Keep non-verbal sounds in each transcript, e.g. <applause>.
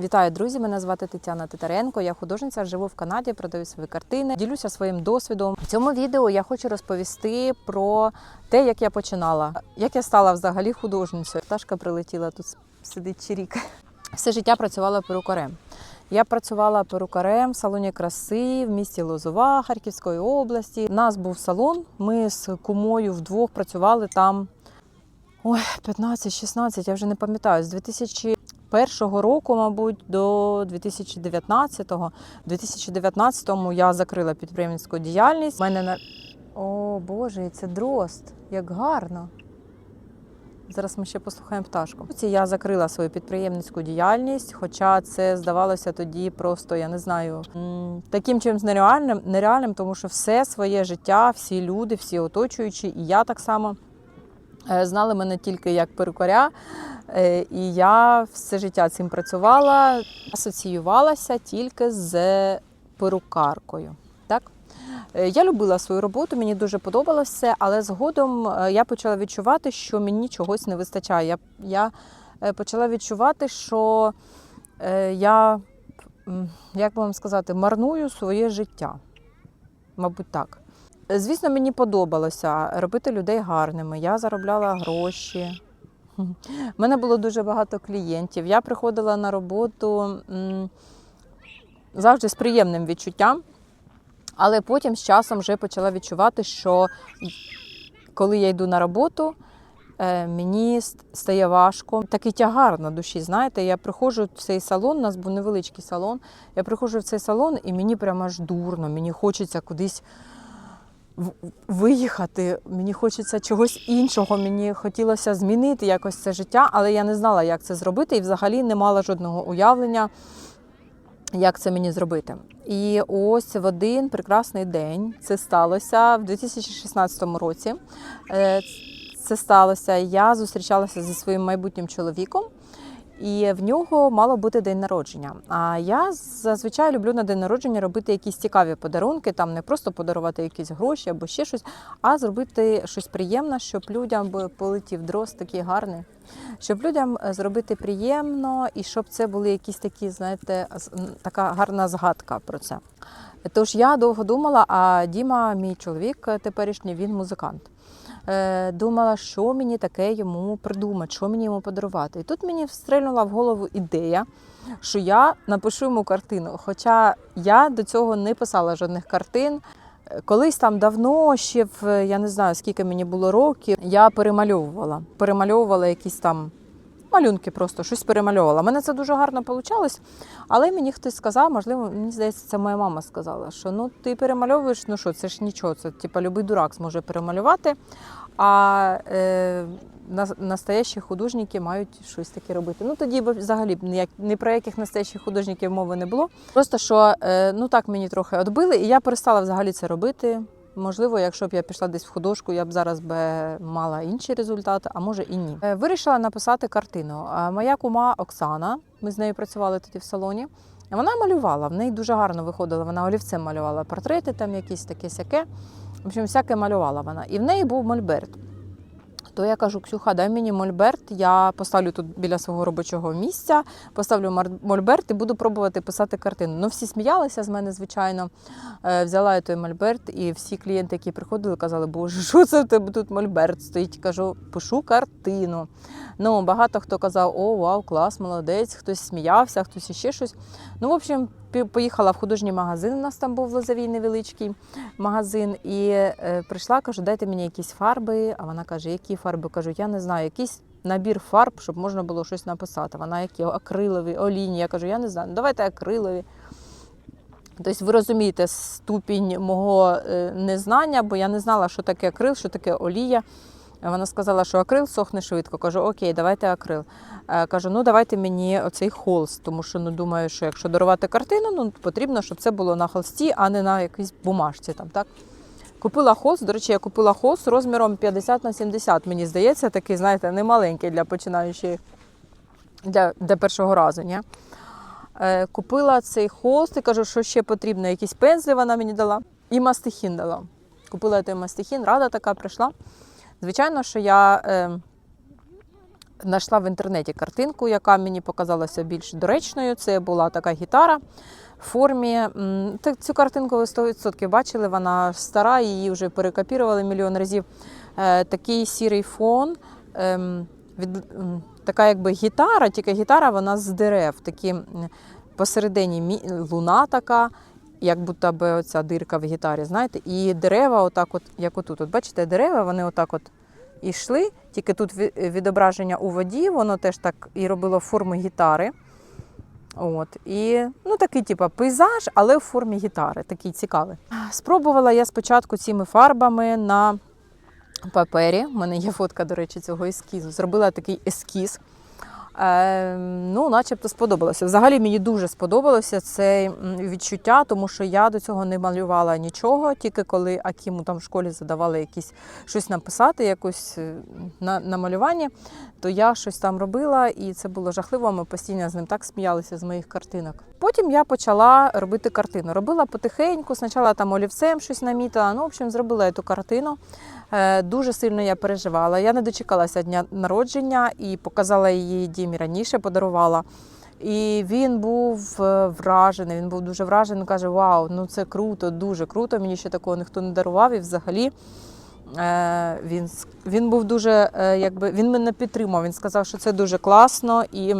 Вітаю, друзі! Мене звати Тетяна Титаренко. Я художниця, живу в Канаді, продаю свої картини, ділюся своїм досвідом. В цьому відео я хочу розповісти про те, як я починала, як я стала взагалі художницею. Пташка прилетіла тут сидить чирік. Все життя працювала перукарем. Я працювала перукарем в салоні краси в місті Лозова Харківської області. У нас був салон. Ми з кумою вдвох працювали там. Ой, 15-16, я вже не пам'ятаю, з 2001 року, мабуть, до 2019-го. В 2019-му я закрила підприємницьку діяльність. У мене на о Боже, це дрозд, як гарно. Зараз ми ще послухаємо пташку. Я закрила свою підприємницьку діяльність, хоча це здавалося тоді просто, я не знаю, таким чимось нереальним, нереальним, тому що все своє життя, всі люди, всі оточуючі, і я так само знали мене тільки як перукаря. Е, І я все життя цим працювала, асоціювалася тільки з перукаркою. Так? Е, Я любила свою роботу, мені дуже подобалося але згодом е, я почала відчувати, що мені чогось не вистачає. Я, я е, почала відчувати, що е, я, як би вам сказати, марную своє життя. Мабуть, так. Звісно, мені подобалося робити людей гарними. Я заробляла гроші. У мене було дуже багато клієнтів. Я приходила на роботу завжди з приємним відчуттям. Але потім з часом вже почала відчувати, що коли я йду на роботу, е, мені стає важко. Такий тягар на душі. Знаєте, я приходжу в цей салон, у нас був невеличкий салон. Я приходжу в цей салон, і мені прямо аж дурно, мені хочеться кудись виїхати, мені хочеться чогось іншого. Мені хотілося змінити якось це життя, але я не знала, як це зробити, і взагалі не мала жодного уявлення як це мені зробити. І ось в один прекрасний день це сталося в 2016 році. Е, Це сталося. Я зустрічалася зі своїм майбутнім чоловіком. І в нього мало бути день народження. А я зазвичай люблю на день народження робити якісь цікаві подарунки, там не просто подарувати якісь гроші або ще щось, а зробити щось приємне, щоб людям полетів дрозд такий гарний щоб людям е, зробити приємно і щоб це були якісь такі, знаєте, така гарна згадка про це. Тож я довго думала, а Діма, мій чоловік е, теперішній, він музикант. Е, Думала, що мені таке йому придумати, що мені йому подарувати. І тут мені встрельнула в голову ідея, що я напишу йому картину. Хоча я до цього не писала жодних картин. Е, Колись там давно, ще в я не знаю скільки мені було років, я перемальовувала. Перемальовувала якісь там малюнки, просто щось перемальовувала. Мене це дуже гарно вийшло, але мені хтось сказав, можливо, мені здається, це моя мама сказала, що ну ти перемальовуєш, ну що, це ж нічого, це типа любий дурак зможе перемалювати. А е, на- настоящі художники мають щось таке робити. Ну тоді взагалі ніяк ні про яких настоящих художників мови не було. Просто що е, ну так мені трохи відбили, і я перестала взагалі це робити. Можливо, якщо б я пішла десь в художку, я б зараз би мала інші результати, а може і ні. Е, Вирішила написати картину. Моя кума Оксана, ми з нею працювали тоді в салоні. Вона малювала, в неї дуже гарно виходило. Вона олівцем малювала портрети, там якісь таке сяке. В общем, всяке малювала вона. І в неї був мольберт. То я кажу, Ксюха, дай мені мольберт, я поставлю тут біля свого робочого місця, поставлю мольберт і буду пробувати писати картину. Ну, всі сміялися з мене, звичайно. Е, Взяла я той мольберт, і всі клієнти, які приходили, казали, боже, що це в тебе тут мольберт стоїть? Кажу, пишу картину. Ну, багато хто казав, о, вау, клас, молодець, хтось сміявся, хтось іще щось. Ну, в общем, поїхала в художній магазин. У нас там був Лозовій невеличкий магазин. І е, прийшла, кажу, дайте мені якісь фарби. А вона каже, які фарби? Кажу, я не знаю, якийсь набір фарб, щоб можна було щось написати. Вона які акрилові, олійні. Я кажу, я не знаю, ну, давайте акрилові. Тобто ви розумієте ступінь мого е, незнання, бо я не знала, що таке акрил, що таке олія. Вона сказала, що акрил сохне швидко. Кажу, окей, давайте акрил. Е, Кажу, ну давайте мені оцей холст, тому що ну думаю, що якщо дарувати картину, ну потрібно, щоб це було на холсті, а не на якійсь бумажці. Там, так? Купила холст, до речі, я купила холст розміром 50 на 70, мені здається, такий, знаєте, не для починаючих для, для першого разу. Ні? Е, Купила цей холст і кажу, що ще потрібно. Якісь пензлі вона мені дала. І мастихін дала. Купила той мастихін, рада така прийшла. Звичайно, що я е, знайшла в інтернеті картинку, яка мені показалася більш доречною. Це була така гітара в формі. Цю картинку ви 100% бачили, вона стара, її вже перекопірували мільйон разів. Е, Такий сірий фон. ем, Від, така якби гітара, тільки гітара вона з дерев. Такі посередині луна така, як будто би оця дирка в гітарі, знаєте, і дерева, отак, от, як отут. От бачите, дерева, вони отак от йшли, тільки тут відображення у воді, воно теж так і робило форму гітари. От, і ну, такий, типу, пейзаж, але в формі гітари, такий цікавий. Спробувала я спочатку цими фарбами на папері. У мене є фотка, до речі, цього ескізу. Зробила такий ескіз. Е, ну, начебто сподобалося. Взагалі мені дуже сподобалося це відчуття, тому що я до цього не малювала нічого, тільки коли Акіму там в школі задавали якісь щось написати, якось е, на, на малюванні, то я щось там робила, і це було жахливо. Ми постійно з ним так сміялися з моїх картинок. Потім я почала робити картину. Робила потихеньку, спочатку там олівцем щось намітила. Ну, в общем, зробила цю картину. Е, Дуже сильно я переживала. Я не дочекалася дня народження і показала її Дімі раніше, подарувала. І він був е, вражений. Він був дуже вражений. Каже: Вау, ну це круто, дуже круто. Мені ще такого ніхто не дарував. І взагалі е, він, він був дуже, якби він мене підтримав. Він сказав, що це дуже класно, і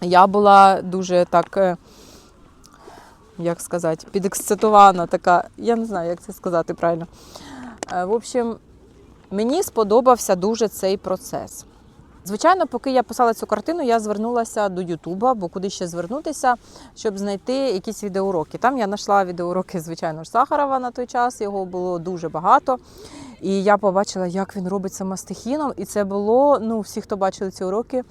я була дуже так. Як сказати, підексцитована така, я не знаю, як це сказати правильно. Е, В общем, мені сподобався дуже цей процес. Звичайно, поки я писала цю картину, я звернулася до Ютуба, бо куди ще звернутися, щоб знайти якісь відеоуроки. Там я знайшла відеоуроки, звичайно ж, Сахарова на той час, його було дуже багато. І я побачила, як він робить це мастихіном. І це було, ну, всі, хто бачили ці уроки,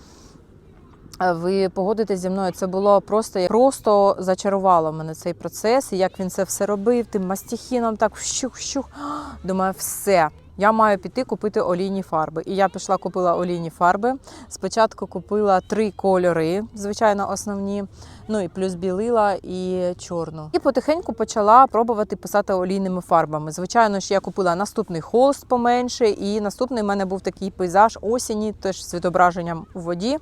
ви погодитесь зі мною, це було просто просто зачарувало мене цей процес, і як він це все робив, тим мастихіном так вщух-вщух. <gasps> Думаю, все. Я маю піти купити олійні фарби. І я пішла, купила олійні фарби. Спочатку купила три кольори, звичайно, основні. Ну і плюс білила і чорну. І потихеньку почала пробувати писати олійними фарбами. Звичайно ж, я купила наступний холст поменше, і наступний в мене був такий пейзаж осені, теж з відображенням у воді.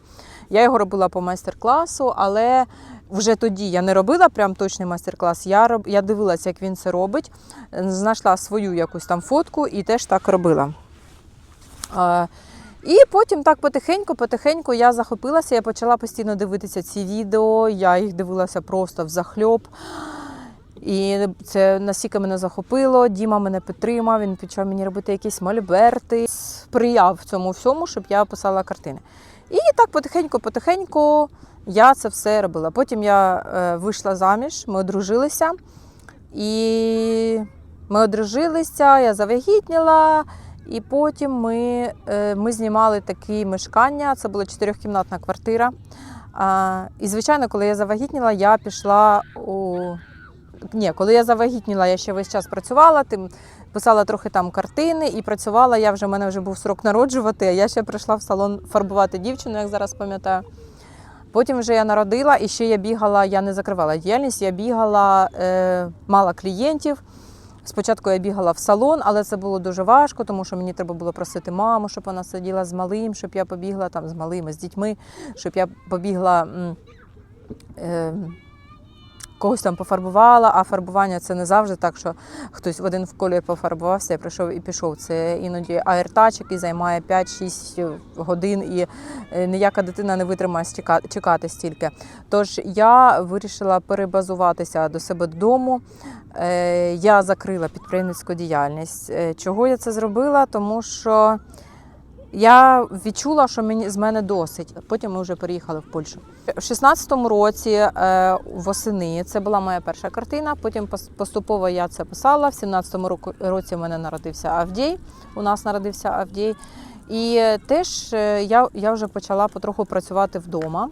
Я його робила по майстер-класу, але вже тоді я не робила прям точний майстер-клас. Я роб... я дивилася, як він це робить, знайшла свою якусь там фотку і теж так робила. Е, І потім так потихеньку, потихеньку я захопилася, я почала постійно дивитися ці відео, я їх дивилася просто в захльоп. І це настільки мене захопило. Діма мене підтримав, він почав мені робити якісь мольберти, сприяв цьому всьому, щоб я писала картини. І так потихеньку-потихеньку я це все робила. Потім я е, вийшла заміж, ми одружилися. І ми одружилися, я завагітніла. І потім ми, е, ми знімали такі мешкання. Це була чотирьохкімнатна квартира. І, звичайно, коли я завагітніла, я пішла у. Ні, коли я завагітніла, я ще весь час працювала, тим писала трохи там картини і працювала. Я вже в мене вже був срок народжувати. а Я ще прийшла в салон фарбувати дівчину, як зараз пам'ятаю. Потім вже я народила і ще я бігала, я не закривала діяльність, я бігала, е, мала клієнтів. Спочатку я бігала в салон, але це було дуже важко, тому що мені треба було просити маму, щоб вона сиділа з малим, щоб я побігла там з малими, з дітьми, щоб я побігла. Е, Когось там пофарбувала, а фарбування це не завжди так, що хтось в один в колір пофарбувався, прийшов і пішов. Це іноді аертач, який займає 5-6 годин, і е, ніяка дитина не витримає чекати стільки. Тож я вирішила перебазуватися до себе додому. Е, Я закрила підприємницьку діяльність. Е, Чого я це зробила? Тому що я відчула, що мені з мене досить. Потім ми вже переїхали в Польщу. В 16-му році е, восени це була моя перша картина. Потім пос- поступово я це писала. В 17-му року- році в мене народився Авдій. У нас народився Авдій. І теж е, я, я вже почала потроху працювати вдома.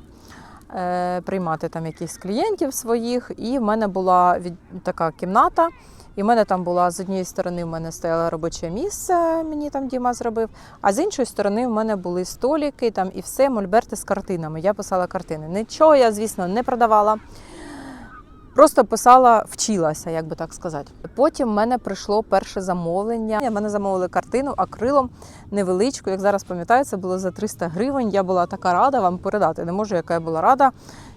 е, Приймати там якихось клієнтів своїх, і в мене була така кімната. І в мене там була з однієї сторони, в мене стояло робоче місце, мені там Діма зробив. А з іншої сторони, в мене були століки там і все, мольберти з картинами. Я писала картини. Нічого я, звісно, не продавала. Просто писала, вчилася, як би так сказати. Потім в мене прийшло перше замовлення. Мене замовили картину акрилом невеличку. Як зараз пам'ятаю, це було за 300 гривень. Я була така рада вам передати. Не можу, яка я була рада.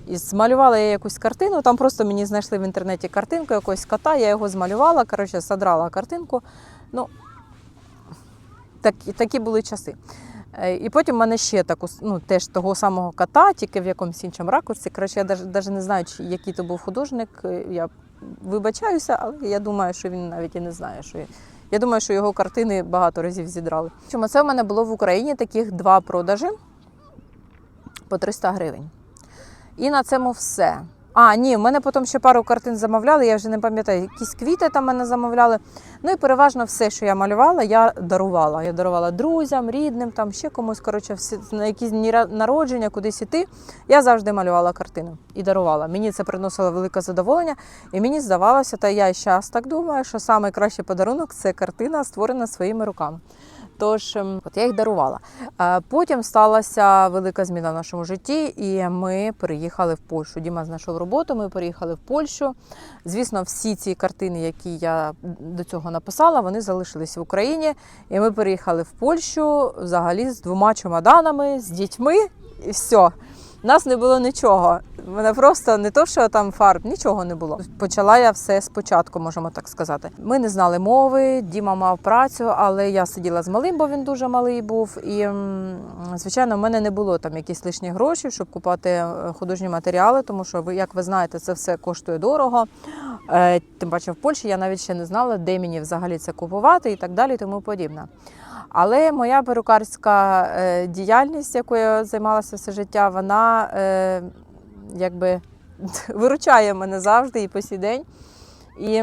І змалювала я якусь картину. Там просто мені знайшли в інтернеті картинку якогось кота. Я його змалювала. Коротше, задрала картинку. Ну такі, такі були часи. Е, І потім в мене ще таку, ну, теж того самого кота, тільки в якомусь іншому ракурсі. Коротше, я навіть не знаю, який то був художник. Е, Я вибачаюся, але я думаю, що він навіть і не знає, що я. Я думаю, що його картини багато разів зідрали. Чому це в мене було в Україні таких два продажі по 300 гривень. І на цьому все. А, ні, в мене потім ще пару картин замовляли, я вже не пам'ятаю, якісь квіти там мене замовляли. Ну і переважно все, що я малювала, я дарувала. Я дарувала друзям, рідним, там ще комусь, коротше, на якісь народження, кудись іти. Я завжди малювала картину і дарувала. Мені це приносило велике задоволення, і мені здавалося, та я і зараз так думаю, що найкращий подарунок це картина, створена своїми руками. Тож, ем, от я їх дарувала. Е, Потім сталася велика зміна в нашому житті, і ми переїхали в Польщу. Діма знайшов роботу, ми переїхали в Польщу. Звісно, всі ці картини, які я до цього написала, вони залишились в Україні. І ми переїхали в Польщу взагалі з двома чемоданами, з дітьми, і все. У нас не було нічого. Мене просто не то, що там фарб, нічого не було. Почала я все спочатку, можемо так сказати. Ми не знали мови, Діма мав працю, але я сиділа з малим, бо він дуже малий був. І звичайно, в мене не було там якісь лишні гроші, щоб купувати е, художні матеріали, тому що ви, як ви знаєте, це все коштує дорого. Е, Тим паче в Польщі я навіть ще не знала, де мені взагалі це купувати і так далі, тому подібне. Але моя перукарська е, діяльність, якою я займалася все життя, вона е, якби <laughs> виручає мене завжди і по сій день. І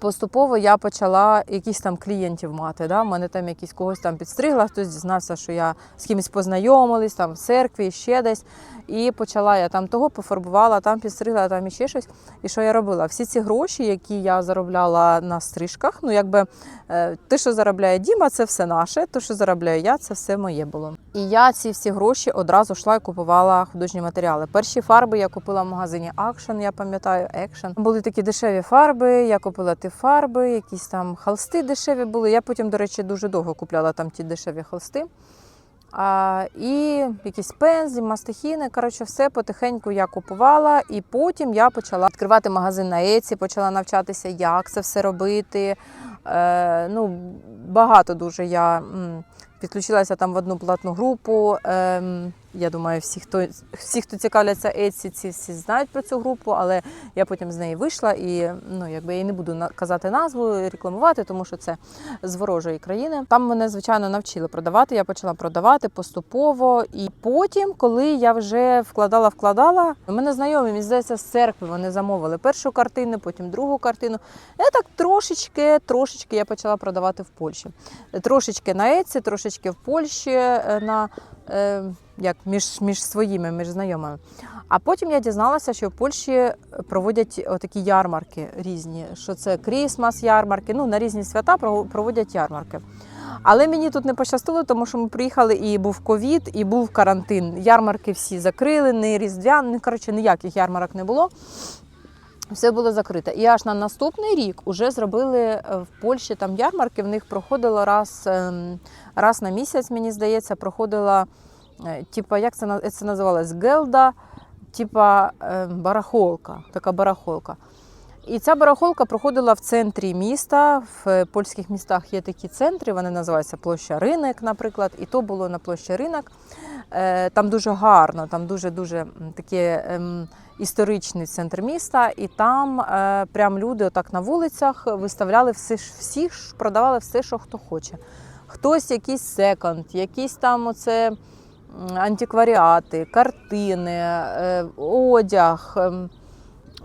поступово я почала якісь там клієнтів мати. Да? Мене там якісь когось там підстригла, хтось дізнався, що я з кимось познайомилась, там в церкві, ще десь. І почала я там того пофарбувала, там підстригла, там іще щось. І що я робила? Всі ці гроші, які я заробляла на стрижках, ну якби е, те, що заробляє Діма, це все наше. Те, що заробляю я, це все моє було. І я ці всі гроші одразу йшла і купувала художні матеріали. Перші фарби я купила в магазині Action, я пам'ятаю, Action. Були такі дешеві фарби. Я купила ті фарби, якісь там холсти дешеві були. Я потім, до речі, дуже довго купляла там ті дешеві холсти. А, і якісь пензлі, мастихіни. Коротше, все потихеньку я купувала, і потім я почала відкривати магазин на Еці, почала навчатися, як це все робити. Е, ну, багато дуже я м, підключилася там в одну платну групу. Ем, я думаю, всі, хто всі, хто цікавляться Еці, ці всі знають про цю групу, але я потім з неї вийшла і ну, якби я не буду казати назву, рекламувати, тому що це з ворожої країни. Там мене, звичайно, навчили продавати. Я почала продавати поступово. І потім, коли я вже вкладала, вкладала, мене знайомі, мені здається, з церкви вони замовили першу картину, потім другу картину. Я так трошечки, трошечки я почала продавати в Польщі. Трошечки на Еці, трошечки в Польщі е, на е, як між, між своїми, між знайомими. А потім я дізналася, що в Польщі проводять такі ярмарки різні, що це крісмас ярмарки, ну на різні свята проводять ярмарки. Але мені тут не пощастило, тому що ми приїхали і був ковід, і був карантин. Ярмарки всі закрили, не різдвяні, ну, коротше, ніяких ярмарок не було. Все було закрите. І аж на наступний рік вже зробили е, в Польщі там ярмарки. В них проходило раз, ем, раз на місяць, мені здається, проходила, е, типа, як це, це називалось? Гелда, типа е, барахолка, така барахолка. І ця барахолка проходила в центрі міста. В е, польських містах є такі центри, вони називаються площа Ринок, наприклад. І то було на площі Ринок. Е, Там дуже гарно, там дуже-дуже таке ем, історичний центр міста, і там е, прям люди отак на вулицях виставляли все, ж- всі ж продавали все, що хто хоче. Хтось якийсь секонд, якісь там оце антикваріати, картини, е, одяг. ем,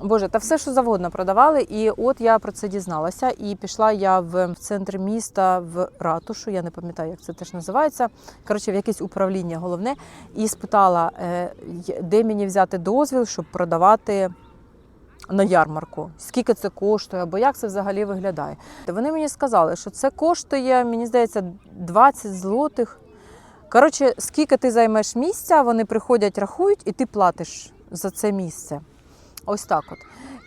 Боже, та все, що завгодно продавали. І от я про це дізналася. І пішла я в центр міста в ратушу. Я не пам'ятаю, як це теж називається. Коротше, в якесь управління головне, і спитала, е, де мені взяти дозвіл, щоб продавати. На ярмарку, скільки це коштує, або як це взагалі виглядає. Вони мені сказали, що це коштує, мені здається, 20 злотих. Коротше, скільки ти займеш місця, вони приходять, рахують, і ти платиш за це місце. Ось так от.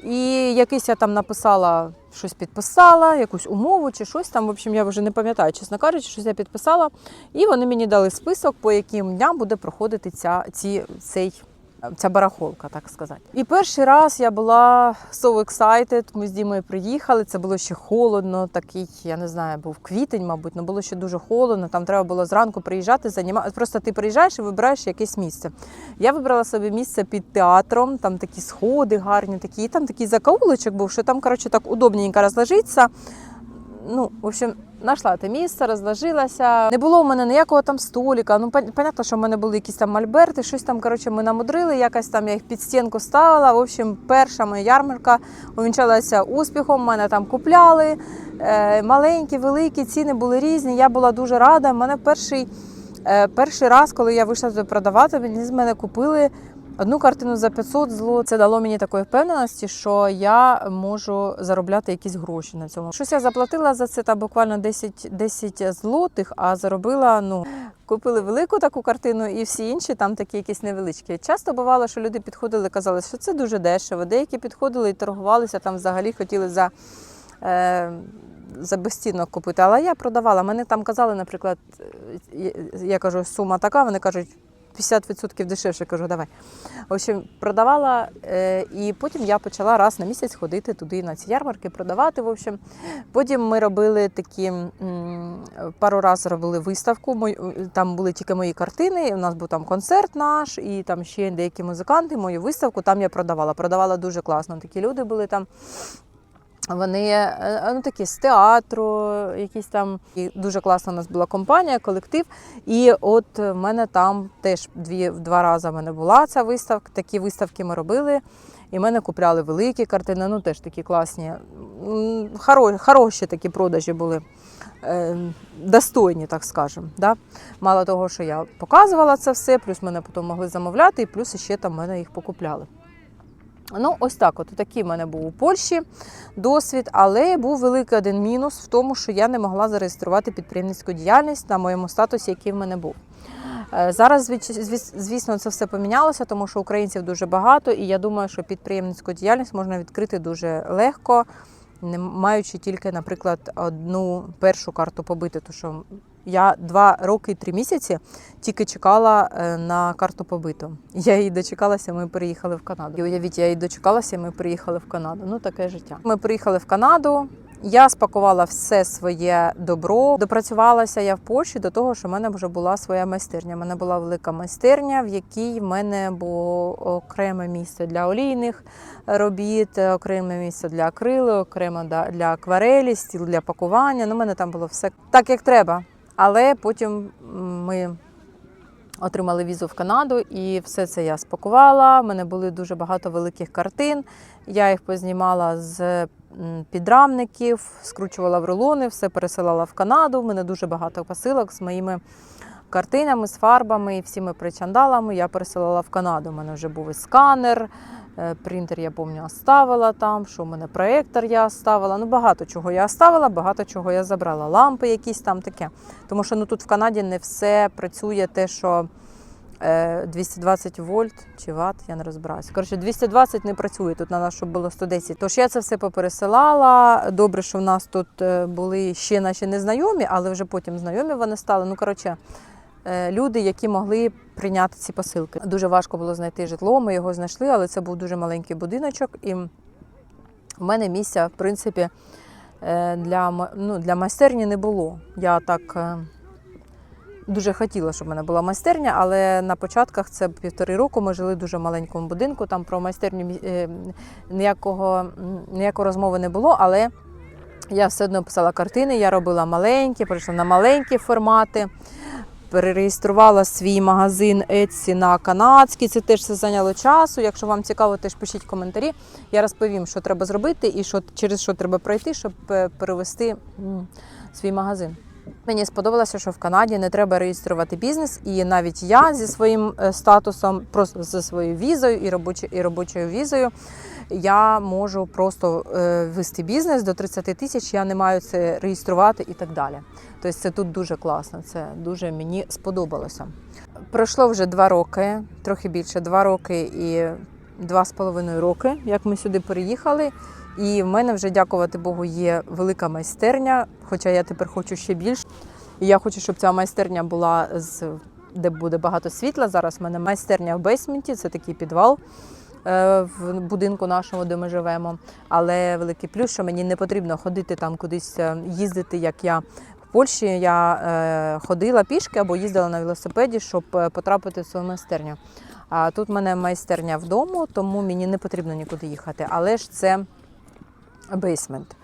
І якийсь я там написала, щось підписала, якусь умову чи щось там. В общем, я вже не пам'ятаю, чесно кажучи, щось я підписала. І вони мені дали список, по яким дням буде проходити ця, ці, цей. Ця барахолка, так сказати. І перший раз я була so excited, Ми з Дімою приїхали. Це було ще холодно, такий, я не знаю, був квітень, мабуть, але було ще дуже холодно. Там треба було зранку приїжджати, займати. Просто ти приїжджаєш і вибираєш якесь місце. Я вибрала собі місце під театром, там такі сходи гарні, такі, і там такий закоулочок був, що там, коротше, так удобненько розложитися. Ну, в общем, знайшла те місце, розложилася. Не було в мене ніякого там століка. Ну, пон- понятно, що в мене були якісь там мольберти, щось там, коротше, ми намудрили, якось там я їх під стінку ставила. В общем, перша моя ярмарка увінчалася успіхом. Мене там купляли. Е, маленькі, великі, ціни були різні. Я була дуже рада. Мене перший, е, перший раз, коли я вийшла туди продавати, мені з мене купили. Одну картину за 500 злот. Це дало мені такої впевненості, що я можу заробляти якісь гроші на цьому. Щось я заплатила за це та буквально 10, 10 злотих, а заробила ну. Купили велику таку картину, і всі інші там такі якісь невеличкі. Часто бувало, що люди підходили казали, що це дуже дешево. Деякі підходили і торгувалися там взагалі хотіли за. Е, за безцінок купити, але я продавала. Мене там казали, наприклад, е, я кажу, сума така, вони кажуть 50% дешевше. Кажу, давай. В общем, продавала, е, і потім я почала раз на місяць ходити туди на ці ярмарки, продавати. В общем. Потім ми робили такі пару разів робили виставку. мой- Там були тільки мої картини. У нас був там концерт наш, і там ще деякі музиканти. Мою виставку там я продавала. Продавала дуже класно. Такі люди були там. Вони е, ну, такі з театру, якісь там і дуже класна у нас була компанія, колектив. І от в мене там теж дві два рази в мене була ця виставка. Такі виставки ми робили. І мене купляли великі картини, ну теж такі класні. М, хоро- Хороші такі продажі були. е, Достойні, так скажемо. Да? Мало того, що я показувала це все, плюс мене потім могли замовляти, і плюс ще там мене їх покупляли. Ну, ось так. От такий в мене був у Польщі досвід, але був великий один мінус в тому, що я не могла зареєструвати підприємницьку діяльність на моєму статусі, який в мене був. Е, Зараз, звісно, це все помінялося, тому що українців дуже багато, і я думаю, що підприємницьку діяльність можна відкрити дуже легко, не маючи тільки, наприклад, одну першу карту побиту. Тому що я два роки і три місяці тільки чекала е, на карту побиту. Я її дочекалася, ми переїхали в Канаду. І уявіть, я її дочекалася, ми приїхали в Канаду. Ну таке життя. Ми приїхали в Канаду. Я спакувала все своє добро. Допрацювалася я в Польщі до того, що в мене вже була своя майстерня. У мене була велика майстерня, в якій в мене було окреме місце для олійних робіт, окреме місце для акрилу, окремо для акварелі, стіл для пакування. Ну, у мене там було все так, як треба. Але потім ми отримали візу в Канаду, і все це я спакувала. У мене були дуже багато великих картин. Я їх познімала з підрамників, скручувала в рулони, все пересилала в Канаду. У мене дуже багато посилок з моїми картинами, з фарбами і всіми причандалами. Я пересилала в Канаду. У мене вже був і сканер. е, Принтер, я пам'ятаю, оставила там, що у мене проєктор я оставила. Ну, багато чого я оставила, багато чого я забрала. Лампи якісь там таке. Тому що ну, тут в Канаді не все працює те, що е, 220 вольт чи ватт, я не розбираюся. Коротше, 220 не працює, тут треба, щоб було 110. Тож я це все попересилала. Добре, що в нас тут е, були ще наші незнайомі, але вже потім знайомі вони стали. Ну, коротше, е, люди, які могли прийняти ці посилки. Дуже важко було знайти житло, ми його знайшли, але це був дуже маленький будиночок. І в мене місця, в принципі, е, для, ну, для майстерні не було. Я так е, дуже хотіла, щоб в мене була майстерня, але на початках це півтори року. Ми жили в дуже маленькому будинку. Там про майстерню е, ніякого, ніякої розмови не було, але я все одно писала картини, я робила маленькі, прийшла на маленькі формати. Перереєструвала свій магазин Etsy на канадський. Це теж все зайняло часу. Якщо вам цікаво, теж пишіть коментарі. Я розповім, що треба зробити і що через що треба пройти, щоб е, перевести свій магазин. Мені сподобалося, що в Канаді не треба реєструвати бізнес, і навіть я зі своїм е, статусом, просто зі своєю візою і робочою, і робочою візою, я можу просто е, вести бізнес до 30 тисяч, я не маю це реєструвати і так далі. Тобто це тут дуже класно, це дуже мені сподобалося. Пройшло вже два роки, трохи більше два роки, і два з половиною роки, як ми сюди переїхали. І в мене вже, дякувати Богу, є велика майстерня, хоча я тепер хочу ще більше. І я хочу, щоб ця майстерня була з де буде багато світла. Зараз в мене майстерня в бейсменті, це такий підвал в будинку нашому, де ми живемо. Але великий плюс, що мені не потрібно ходити там кудись е, їздити, як я. В Польщі я е, ходила пішки або їздила на велосипеді, щоб е, потрапити в свою майстерню. А тут в мене майстерня вдома, тому мені не потрібно нікуди їхати. Але ж це бейсмент.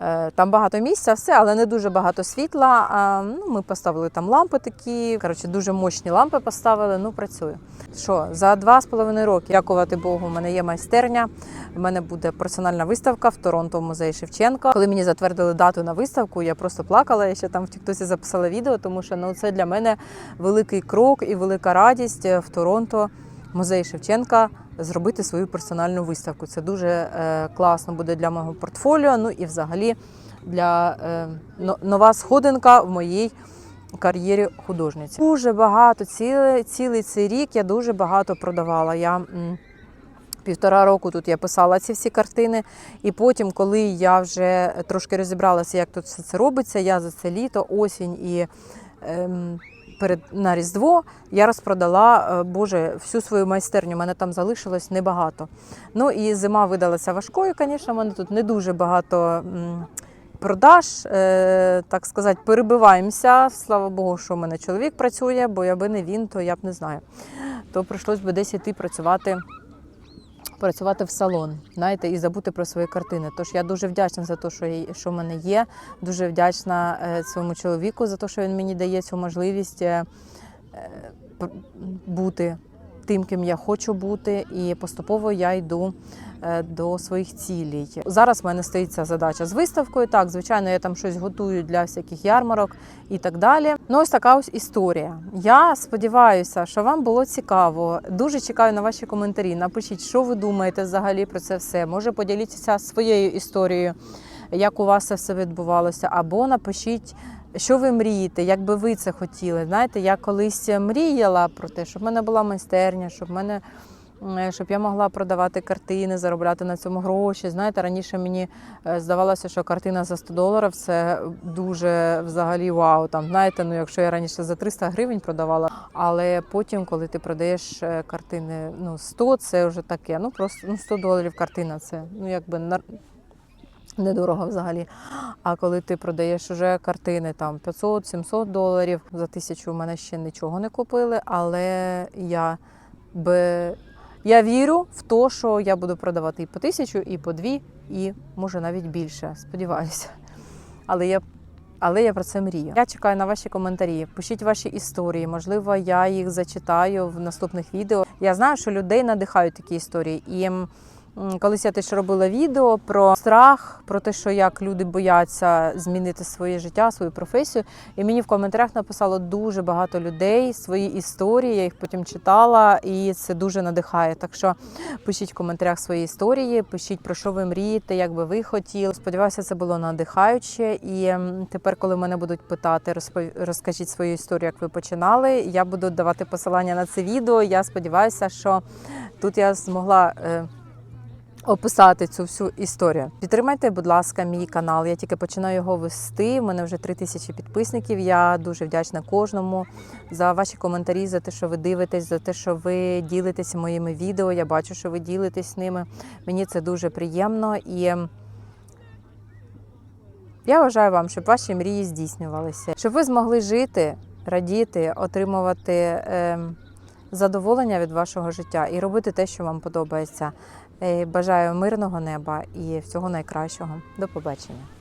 Е, Там багато місця, все, але не дуже багато світла. Ну, ми поставили там лампи такі. Коротше, дуже мощні лампи поставили. Ну, працює. Що за два з половиною роки, дякувати Богу, в мене є майстерня. У мене буде персональна виставка в Торонто в музеї Шевченка. Коли мені затвердили дату на виставку, я просто плакала. Я ще там в Тіктосі записала відео, тому що ну це для мене великий крок і велика радість е, в Торонто. Музей Шевченка зробити свою персональну виставку. Це дуже е, класно буде для мого портфоліо. Ну і взагалі для е, нова сходинка в моїй кар'єрі художниці. Дуже багато, цілий, цілий цей рік я дуже багато продавала. Я півтора року тут я писала ці всі картини, і потім, коли я вже трошки розібралася, як тут все це робиться, я за це літо, осінь і. Ем, Перед на Різдво я розпродала, е, Боже, всю свою майстерню. У мене там залишилось небагато. Ну і зима видалася важкою, звісно, в мене тут не дуже багато продаж. Е, так сказати, перебиваємося. Слава Богу, що в мене чоловік працює, бо якби не він, то я б не знаю. То прийшлось би десь іти працювати. Працювати в салон, знаєте, і забути про свої картини. Тож я дуже вдячна за те, що, що в мене є. Дуже вдячна е, своєму чоловіку за те, що він мені дає цю можливість е, е, бути тим, ким я хочу бути, і поступово я йду до своїх цілей. Зараз в мене стоїть ця задача з виставкою. Так, звичайно, я там щось готую для всяких ярмарок і так далі. Ну, ось така ось історія. Я сподіваюся, що вам було цікаво. Дуже чекаю на ваші коментарі. Напишіть, що ви думаєте взагалі про це все. Може, поділіться своєю історією, як у вас це все відбувалося, або напишіть. Що ви мрієте, як би ви це хотіли? Знаєте, я колись мріяла про те, щоб в мене була майстерня, щоб в мене е, щоб я могла продавати картини, заробляти на цьому гроші. Знаєте, раніше мені е, здавалося, що картина за 100 доларів це дуже взагалі вау. Там знаєте, ну якщо я раніше за 300 гривень продавала, але потім, коли ти продаєш е, картини, ну 100, це вже таке. Ну просто ну 100 доларів картина, це ну якби нар- недорого взагалі. А коли ти продаєш уже картини там 500-700 доларів за тисячу, в мене ще нічого не купили, але я би. Я вірю в те, що я буду продавати і по тисячу, і по дві, і може навіть більше. Сподіваюся. Але я, але я про це мрію. Я чекаю на ваші коментарі. Пишіть ваші історії. Можливо, я їх зачитаю в наступних відео. Я знаю, що людей надихають такі історії. І колись я теж робила відео про страх, про те, що як люди бояться змінити своє життя, свою професію. І мені в коментарях написало дуже багато людей свої історії. Я їх потім читала, і це дуже надихає. Так що пишіть в коментарях свої історії, пишіть про що ви мрієте, як би ви хотіли. Сподіваюся, це було надихаюче. І тепер, коли мене будуть питати, розкажіть свою історію, як ви починали. Я буду давати посилання на це відео. Я сподіваюся, що тут я змогла. Описати цю всю історію. Підтримайте, будь ласка, мій канал. Я тільки починаю його вести. У мене вже три тисячі підписників. Я дуже вдячна кожному за ваші коментарі, за те, що ви дивитесь, за те, що ви ділитесь моїми відео. Я бачу, що ви ділитесь ними. Мені це дуже приємно і. Я бажаю вам, щоб ваші мрії здійснювалися, щоб ви змогли жити, радіти, отримувати е, задоволення від вашого життя і робити те, що вам подобається. Е, Бажаю мирного неба і всього найкращого. До побачення.